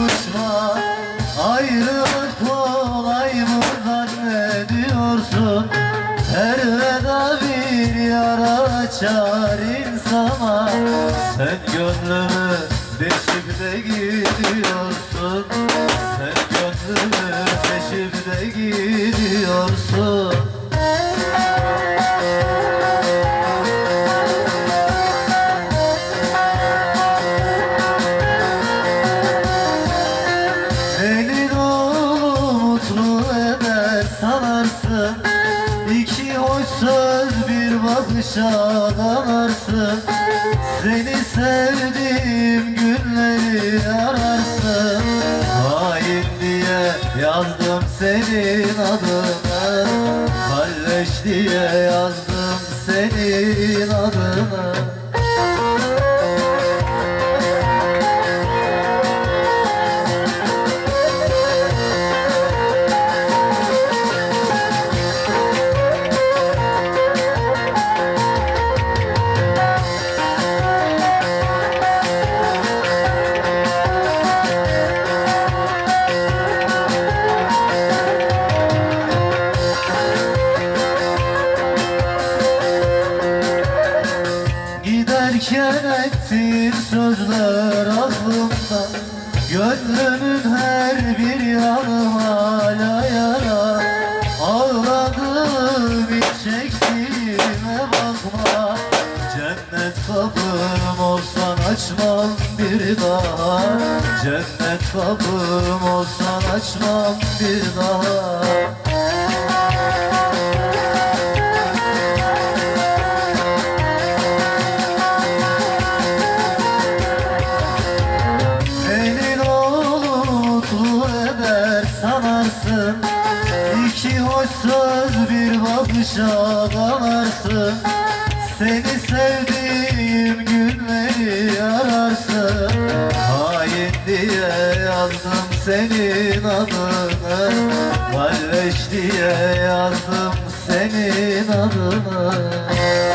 kavuşma Ayrılık kolay mı zannediyorsun Her veda bir yara açar insana. Sen gönlümü deşip de gidiyorsun. Sen gönlümü deşip de gidiyorsun. Dalarsın Seni sevdiğim günleri ararsın. Hain diye yazdım senin adını. Kalleş diye yazdım senin adını Giderken ettiğin sözler aklımda. Gönlümün her bir yanı hala yara. Ağladım hiç çektiğime bakma. Cennet kapım olsan açmam bir daha. Cennet kapım olsan açmam bir daha eder sanarsın İki hoş söz bir bakışa kalarsın Seni sevdiğim günleri ararsın. Hain diye yazdım senin adını. Kalleş diye yazdım senin adını